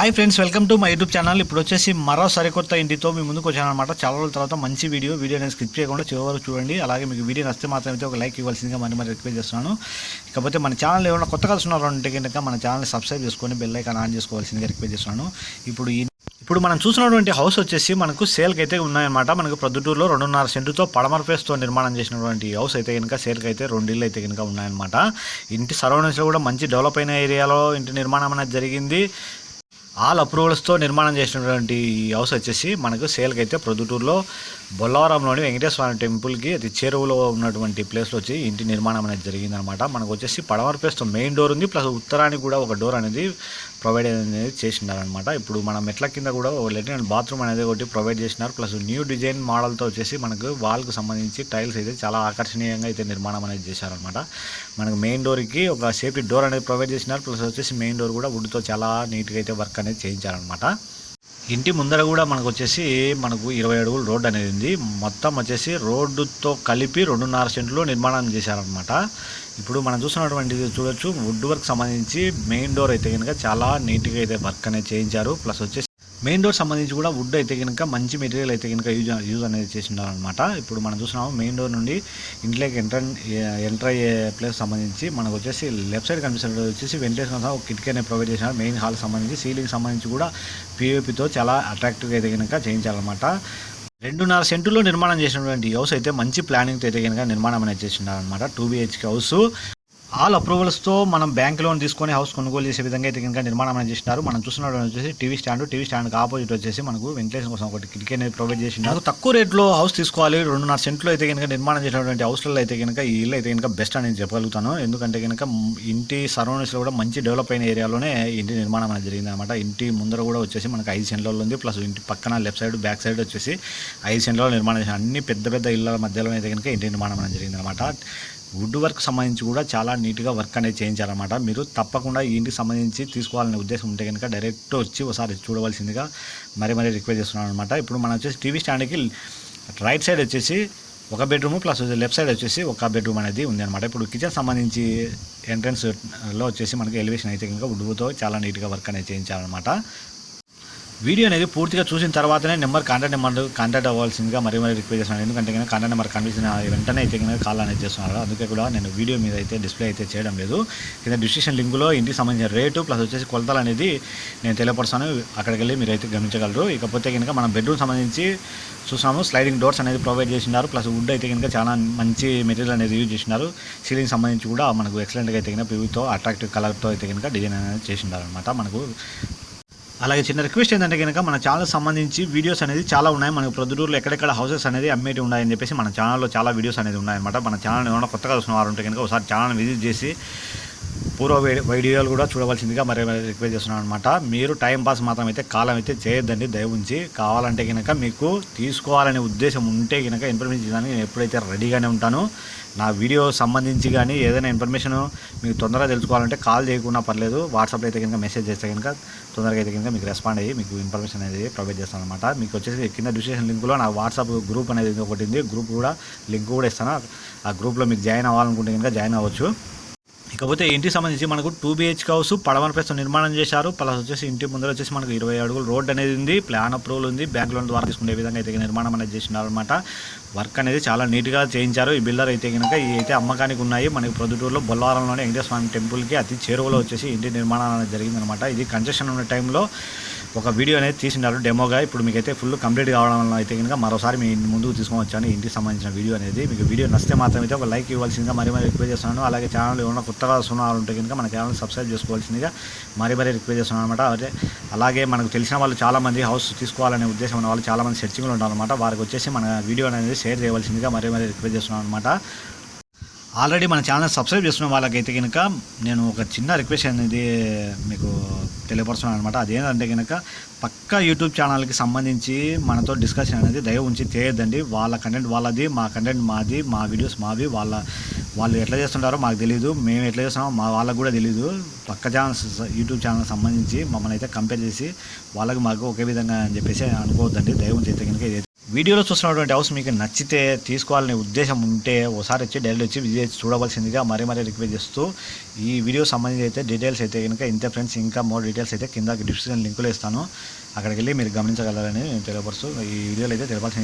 Hi friends welcome to my YouTube channel. ఇప్పుడు వచ్చేసి మరో సరికొత్త ఇంటితో మీ ముందుకు వచ్చాను అనమాట చాలా రోజుల తర్వాత మంచి వీడియో. వీడియో నేను స్కిప్ చేయకుండా చివరి వరకు చూడండి. అలాగే మీకు వీడియో నచ్చితే మాత్రం అయితే ఒక లైక్ ఇవ్వాల్సిందిగా మరి మరి రిక్వెస్ట్ చేస్తున్నాను. ఇకపోతే మన ఛానల్ ఏమైనా కొత్తగా చూస్తున్నారంటే కనుక మన ఛానల్ సబ్స్క్రైబ్ చేసుకొని బెల్ ఐకాన్ ఆన్ చేసుకోవాల్సిందిగా రిక్వెస్ట్ చేస్తున్నాను. ఇప్పుడు ఈ ఇప్పుడు మనం చూసినటువంటి హౌస్ వచ్చేసి మనకు సేల్కి అయితే ఉన్నాయన్నమాట. మనకు ప్రొద్దుటూరులో రెండున్నర సెంటుతో పడమర ఫేస్తో నిర్మాణం చేసినటువంటి హౌస్ అయితే కనుక సేల్కి అయితే రెండు ఇల్లు అయితే కనుక ఉన్నాయన్నమాట. ఇంటి సరౌండింగ్స్లో కూడా మంచి డెవలప్ అయిన ఏరియాలో ఇంటి నిర్మాణం అనేది జరిగింది. ఆల్ అప్రూవల్స్తో నిర్మాణం చేసినటువంటి ఈ హౌస్ వచ్చేసి మనకు సేల్కి అయితే ప్రొద్దుటూరులో బొల్లవరంలోని వెంకటేశ్వర టెంపుల్కి అది చెరువులో ఉన్నటువంటి ప్లేస్లో వచ్చి ఇంటి నిర్మాణం అనేది జరిగిందనమాట. మనకు వచ్చేసి పడమర ప్లేస్తో మెయిన్ డోర్ ఉంది ప్లస్ ఉత్తరానికి కూడా ఒక డోర్ అనేది ప్రొవైడ్ అనేది చేసినారనమాట ఇప్పుడు మన మెట్ల కింద కూడా ఒక లెట్రిన్ బాత్రూమ్ అనేది ఒకటి ప్రొవైడ్ చేసినారు ప్లస్ న్యూ డిజైన్ మోడల్తో వచ్చేసి మనకు వాల్కు సంబంధించి టైల్స్ అయితే చాలా ఆకర్షణీయంగా అయితే నిర్మాణం అనేది చేశారనమాట. మనకు మెయిన్ డోర్కి ఒక సేఫ్టీ డోర్ అనేది ప్రొవైడ్ చేసినారు ప్లస్ వచ్చేసి మెయిన్ డోర్ కూడా వుడ్తో చాలా నీట్గా అయితే వర్క్ అనేది చేయించారనమాట ఇంటి ముందర కూడా మనకు వచ్చేసి మనకు ఇరవై అడుగులు రోడ్డు అనేది ఉంది. మొత్తం వచ్చేసి రోడ్డుతో కలిపి రెండున్నర సెంట్లు నిర్మాణం చేశారనమాట ఇప్పుడు మనం చూసినటువంటిది చూడొచ్చు. వుడ్ వర్క్ సంబంధించి మెయిన్ డోర్ అయితే కనుక చాలా నీట్గా అయితే వర్క్ అనేది చేయించారు. ప్లస్ వచ్చేసి మెయిన్ డోర్ సంబంధించి కూడా వుడ్ అయితే కనుక మంచి మెటీరియల్ అయితే కనుక యూజ్ యూజ్ అనేది చేసినారనమాట ఇప్పుడు మనం చూసినాము మెయిన్ డోర్ నుండి ఇంట్లోకి ఎంటర్ ఎంటర్ అయ్యే ప్లేస్ సంబంధించి మనకు వచ్చేసి లెఫ్ట్ సైడ్ కనిపిస్తున్న వచ్చేసి వెంటిలేషన్ ఒక కిటికీ అనేది ప్రొవైడ్ చేసినారు మెయిన్ హాల్ సంబంధించి సీలింగ్ సంబంధించి కూడా పిఓపితో చాలా అట్రాక్టివ్గా అయితే కనుక చేయించాలన్నమాట రెండున్నర సెంటులో నిర్మాణం చేసినటువంటి హౌస్ అయితే మంచి ప్లానింగ్తో అయితే కనుక నిర్మాణం అనేది చేసినారనమాట టూ బిహెచ్కే హౌస్ ఆల్ అప్రూవల్స్తో మనం బ్యాంక్ లోన్ తీసుకొని హౌస్ కొనుగోలు చేసే విధంగా అయితే కనుక నిర్మాణం అనేది చేసినారు. మనం చూస్తున్నటువంటి వచ్చేసి టీవీ స్టాండ్ టీవీ స్టాండ్కి ఆపోజిట్ వచ్చేసి మనకు వెంటిలేషన్ కోసం ఒకటి కిటికీ అనేది ప్రొవైడ్ చేసినారు తక్కువ రేట్లో హౌస్ తీసుకోవాలి. రెండున్నర సెంట్లో అయితే కనుక నిర్మాణం చేసినటువంటి హౌస్లలో అయితే కనుక ఈ ఇల్లు అయితే కనుక బెస్ట్ అని నేను చెప్పగలుగుతాను. ఎందుకంటే కనుక ఇంటి సరౌండింగ్స్లో కూడా మంచి డెవలప్ అయిన ఏరియాలోనే ఇంటి నిర్మాణం అనేది జరిగింది అనమాట ఇంటి ముందర కూడా వచ్చేసి మనకు ఐదు సెంట్లలో ఉంది. ప్లస్ ఇంటి పక్కన లెఫ్ట్ సైడ్ బ్యాక్ సైడ్ వచ్చేసి ఐదు సెంట్లలో నిర్మాణం చేసిన అన్ని పెద్ద పెద్ద ఇళ్ళ మధ్యలో అయితే కనుక ఇంటి నిర్మాణం అనేది జరిగింది అనమాట వుడ్ వర్క్ సంబంధించి కూడా చాలా నీట్గా వర్క్ అనేది చేయించారన్నమాట. మీరు తప్పకుండా ఈ ఇంటికి సంబంధించి తీసుకోవాలనే ఉద్దేశం ఉంటే కనుక డైరెక్ట్ వచ్చి ఒకసారి చూడవలసిందిగా మరీ మరీ రిక్వెస్ట్ చేస్తున్నాను అనమాట ఇప్పుడు మనం వచ్చేసి టీవీ స్టాండ్కి రైట్ సైడ్ వచ్చేసి ఒక బెడ్రూమ్ ప్లస్ లెఫ్ట్ సైడ్ వచ్చేసి ఒక బెడ్రూమ్ అనేది ఉంది అనమాట ఇప్పుడు కిచెన్ సంబంధించి ఎంట్రన్స్లో వచ్చేసి మనకి ఎలివేషన్ అయితే కనుక వుడ్తో చాలా నీట్గా వర్క్ అనేది చేయించాలన్నమాట వీడియో అనేది పూర్తిగా చూసిన తర్వాతనే నెంబర్ కాంటాక్ట్ నెంబర్ కాంటాక్ట్ అవ్వాల్సిందిగా మరీ మరీ రిక్వెస్ట్ చేస్తున్నాను. ఎందుకంటే కనుక కాంటాక్ట్ నెంబర్ కనిపించిన వెంటనే అయితే కనుక కాల్ అనేది చేస్తున్నారు. అందుకే కూడా నేను వీడియో మీద అయితే డిస్ప్లే అయితే చేయడం లేదు. కింద డిస్క్రిప్షన్ లింకులో ఇంటికి సంబంధించిన రేటు ప్లస్ వచ్చేసి కొలతలు అనేది నేను తెలియపరుస్తాను. అక్కడికి వెళ్ళి మీరు అయితే గమనించగలరు. ఇకపోతే కనుక మనం బెడ్రూమ్ సంబంధించి చూసాము స్లైడింగ్ డోర్స్ అనేది ప్రొవైడ్ చేసినారు ప్లస్ వుడ్ అయితే కనుక చాలా మంచి మెటీరియల్ అనేది యూజ్ చేసినారు సీలింగ్ సంబంధించి కూడా మనకు ఎక్సలెంట్గా అయితే కనుక పివితో అట్రాక్టివ్ కలర్తో అయితే కనుక డిజైన్ అనేది చేసినారు అనమాట మనకు అలాగే చిన్న రిక్వెస్ట్ ఏంటంటే కనుక మన ఛానల్ సంబంధించి వీడియోస్ అనేది చాలా ఉన్నాయి. మనకు ప్రొద్దుటూరులో ఎక్కడెక్కడ హౌసెస్ అనేది అమ్మేటి ఉన్నాయని చెప్పేసి మన ఛానల్లో చాలా వీడియోస్ అనేది ఉన్నాయన్నమాట. మన ఛానల్ ఏమైనా కొత్తగా చూసిన వారు ఉంటే కనుక ఒకసారి ఛానల్ విజిట్ చేసి పూర్వ వీడియోలు కూడా చూడవలసిందిగా మరి రిక్వెస్ట్ చేస్తున్నాను అనమాట మీరు టైం పాస్ మాత్రం అయితే కాలం అయితే చేయొద్దండి దయవుంచి. కావాలంటే కనుక మీకు తీసుకోవాలనే ఉద్దేశం ఉంటే కనుక ఇన్ఫర్మేషన్ ఇవ్వడానికి నేను ఎప్పుడైతే రెడీగానే ఉంటాను నా వీడియో సంబంధించి కానీ ఏదైనా ఇన్ఫర్మేషన్ మీకు తొందరగా తెలుసుకోవాలంటే కాల్ చేయకుండా పర్లేదు వాట్సాప్లో అయితే కనుక మెసేజ్ చేస్తే కనుక తొందరగా అయితే కనుక మీకు రెస్పాండ్ అయ్యి మీకు ఇన్ఫర్మేషన్ అనేది ప్రొవైడ్ చేస్తాను అనమాట మీకు వచ్చేసి కింద డిస్క్రిప్షన్ లింక్లో నా వాట్సాప్ గ్రూప్ అనేది ఒకటి ఉంది. గ్రూప్ కూడా లింక్ కూడా ఇస్తాను. ఆ గ్రూప్లో మీకు జాయిన్ అవ్వాలనుకుంటే కనుక జాయిన్ అవ్వచ్చు. ఇకపోతే ఇంటికి సంబంధించి మనకు టూ బిహెచ్కే హౌస్ పడవన ప్రస్తుతం నిర్మాణం చేశారు. ప్లస్ వచ్చేసి ఇంటి ముందర వచ్చేసి మనకు ఇరవై అడుగులు రోడ్ అనేది ఉంది. ప్లాన్ అప్రూవల్ ఉంది. బ్యాంక్ లోన్ ద్వారా తీసుకునే విధంగా అయితే నిర్మాణం అనేది చేసినారు అనమాట వర్క్ అనేది చాలా నీట్గా చేయించారు. ఈ బిల్డర్ అయితే కనుక ఈ అయితే అమ్మకానికి ఉన్నాయి. మనకి ప్రొద్దుటూరులో బొల్లవారంలోనే వెంకటేశ్వర స్వామి టెంపుల్కి అతి చేరువలో వచ్చేసి ఇంటి నిర్మాణం అనేది జరిగిందనమాట ఇది కన్స్ట్రక్షన్ ఉన్న టైంలో ఒక వీడియో అనేది తీసినారు డెమోగా ఇప్పుడు మీకైతే ఫుల్ కంప్లీట్ కావడం వల్ల అయితే కనుక మరోసారి మీ ముందుకు తీసుకొని వచ్చాను ఇంటికి సంబంధించిన వీడియో అనేది. మీకు వీడియో నచ్చితే మాత్రమే ఒక లైక్ ఇవ్వాల్సిందిగా మరీ మరీ రిక్వెస్ట్ చేస్తున్నాను. అలాగే ఛానల్ ఏమైనా కొత్తగా సున్నారు కనుక మన ఛానల్ సబ్స్క్రైబ్ చేసుకోవాల్సిందిగా మరీ మరీ రిక్వెస్ట్ చేస్తున్నాను అనమాట అదే అలాగే మనకు తెలిసిన వాళ్ళు చాలామంది హౌస్ తీసుకోవాలనే ఉద్దేశం ఉన్న వాళ్ళు చాలామంది సెర్చింగ్లో ఉంటారనమాట వారికి వచ్చేసి మన వీడియో అనేది షేర్ చేయవలసిందిగా మరీ మరీ రిక్వెస్ట్ చేస్తున్నాను అనమాట ఆల్రెడీ మన ఛానల్ సబ్స్క్రైబ్ చేసుకున్న వాళ్ళకైతే కనుక నేను ఒక చిన్న రిక్వెస్ట్ అనేది మీకు తెలియపరుస్తున్నాను అనమాట అదేంటంటే కనుక పక్క యూట్యూబ్ ఛానల్కి సంబంధించి మనతో డిస్కషన్ అనేది దయ ఉంచి చేయొద్దండి. వాళ్ళ కంటెంట్ వాళ్ళది మా కంటెంట్ మాది మా వీడియోస్ మావి వాళ్ళ వాళ్ళు ఎట్లా చేస్తుంటారో మాకు తెలియదు మేము ఎట్లా చేస్తున్నామో మా వాళ్ళకు కూడా తెలియదు పక్క ఛానల్స్ యూట్యూబ్ ఛానల్ సంబంధించి మమ్మల్ని అయితే కంపేర్ చేసి వాళ్ళకి మాకు ఒకే విధంగా అని చెప్పేసి అనుకోవద్దండి. దైవం చేత అయితే కనుక ఇది వీడియోలో చూస్తున్నటువంటి హౌస్ మీకు నచ్చితే తీసుకోవాలనే ఉద్దేశం ఉంటే ఒకసారి వచ్చి డైరెక్ట్ వచ్చి విజిట్ చూడవలసిందిగా మరీ మరీ రిక్వెస్ట్ చేస్తూ ఈ వీడియో సంబంధించి అయితే డీటెయిల్స్ అయితే కనుక ఇంతే ఫ్రెండ్స్ ఇంకా మోర్ డీటెయిల్స్ అయితే కింద డిస్క్రిప్షన్ లింకులు ఇస్తాను. అక్కడికి వెళ్ళి మీరు గమనించగలరని నేను తెలియపరుస్తూ ఈ వీడియోలో అయితే తెలపాల్సింది